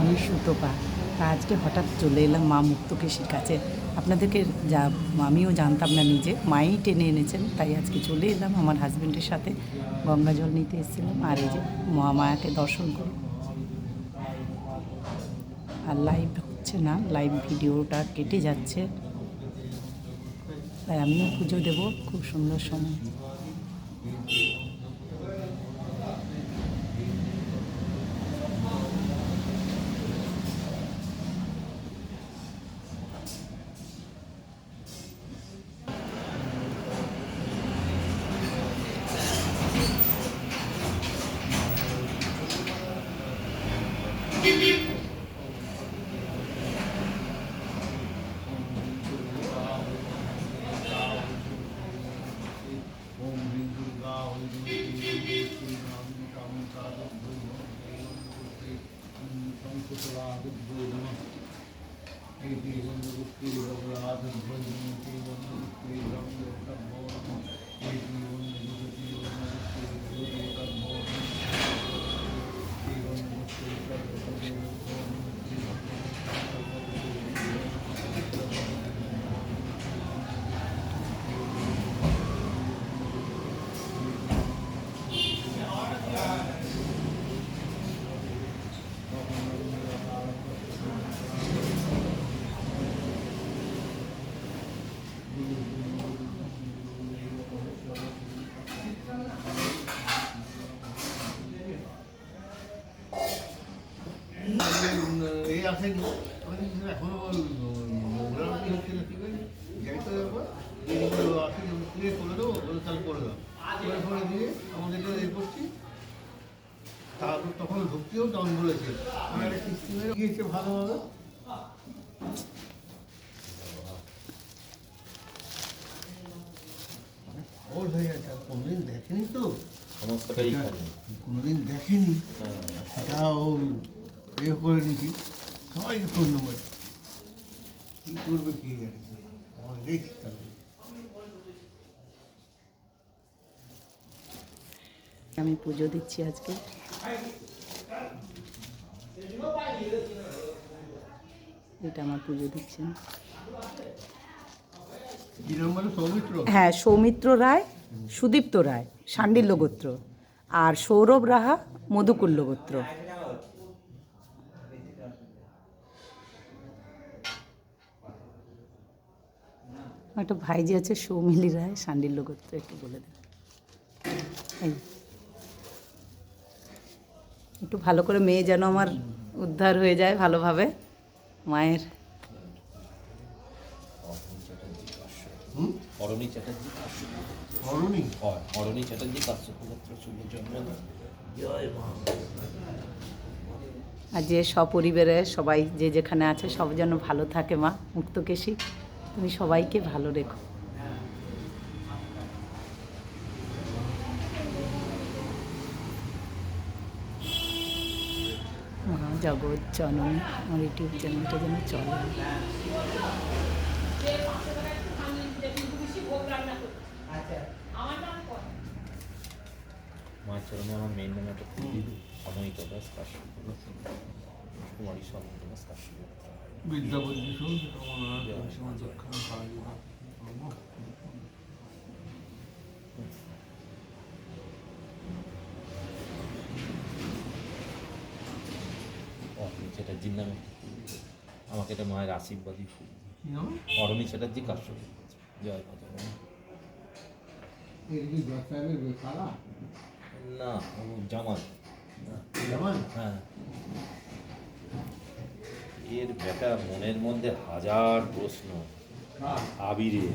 আমি সুতপা। তা আজকে হঠাৎ চলে এলাম মা মুক্তকেশীর কাছে। আপনাদেরকে যা, আমিও জানতাম না নিজে। মাই টেনে এনেছেন, তাই আজকে চলে এলাম আমার হাজব্যান্ডের সাথে। গঙ্গা জল নিতে এসেছিলাম, আর এই যে মহামায়াকে দর্শন করি আর লাইভ হচ্ছে না লাইভ ভিডিওটা কেটে যাচ্ছে। তাই আমিও পুজো দেব, খুব সুন্দর সময়। कुशलादिभ्यो नमः इति सन्दुक्तिभवराधिभ्यो नमः এই আসেনি আমি এখনও নোংরা হচ্ছে না ঠিক আছে যাই তো একবার এইগুলো করে দেবো বলে তাহলে করে দাও। করে করে দিয়ে আমাদেরকে এ করছি। তারপর তখন ঢুকতেও তখন বলেছে। আমি একটা কিস্তি মেরে গিয়েছে ভালোভাবে। ওর হয়ে গেছে আর কোনোদিন দেখেনি তো। সমস্তটাই হ্যাঁ। কোনোদিন দেখেনি। হ্যাঁ। সেটা ও করে নিচ্ছি সবাইকে ফোন কী করবে কে জানে আমার দেখছি তাহলে। আমি পুজো দিচ্ছি আজকে। এটা আমার পুজো দিচ্ছেন। হ্যাঁ সৌমিত্র রায় সুদীপ্ত রায় শাণ্ডিল্য গোত্র আর সৌরভ রাহা মধুকুল্ল গোত্র একটা ভাইজি আছে সৌমিলি রায় শাণ্ডিল্য গোত্র একটু বলে দেন। এই। একটু ভালো করে মেয়ে যেন আমার উদ্ধার হয়ে যায় ভালোভাবে মায়ের। অরণি চ্যাটার্জি কাশ্যপ হয় অরণি চ্যাটার্জি কাশ্যপ গোত্র শুভ জন্ম জয় মা। আর যে সপরিবারে সবাই যে যেখানে আছে সব যেন ভালো থাকে মা মুক্তকেশী। তুমি সবাইকে ভালো রেখো। মা জগৎ জননী, আমার ইউটিউব চ্যানেলটা যেন চলে। মায়ের চরণে আমার মেয়ের নামে একটা কুমারী বিদ্যাপতি দক্ষিণ চ্যাটার্জির নামে। আমাকে এটা মায়ের আশীর্বাদী ফুল। অরণি চ্যাটার্জি কাশ্যপ। জয় কথা না জামাল। যেমন হ্যাঁ। এর বেটা মনের মধ্যে হাজার প্রশ্ন। আবিরের।